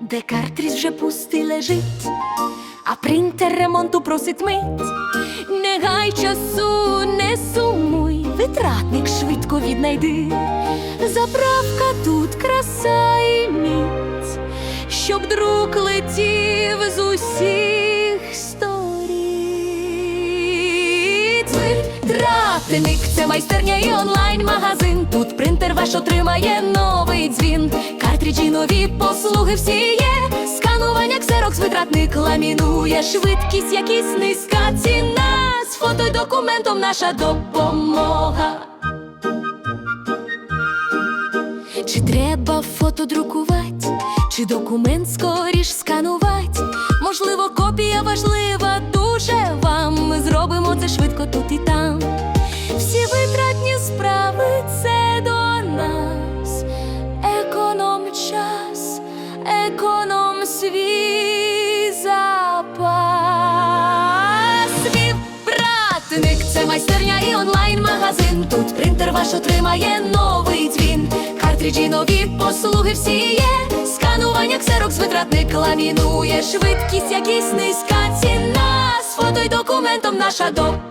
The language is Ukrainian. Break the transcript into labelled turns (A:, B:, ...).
A: Де картріз вже пустий лежить, а принтер ремонту просить мить. Не гай часу, не сумуй, витратник швидко віднайди. Заправка тут краса і міць, щоб друк летів з усіх Витратник це майстерня і онлайн-магазин. Тут принтер ваш отримає новий дзвін. Картриджі нові послуги всі є. Сканування ксерокс витратник ламінує. Швидкість, якість низька ціна. З фото й документом наша допомога. Чи треба фото друкувати, чи документ скоріш сканувати? Можливо, копія важлива дуже вам. Ми зробимо це швидко тут і економ свій запас. Співбратник це майстерня і онлайн-магазин. Тут принтер ваш отримає новий дзвін. Картриджі нові послуги всі є. Сканування ксерокс витратник ламінує. Швидкість, якість низька ціна. З фото й документом наша допомога.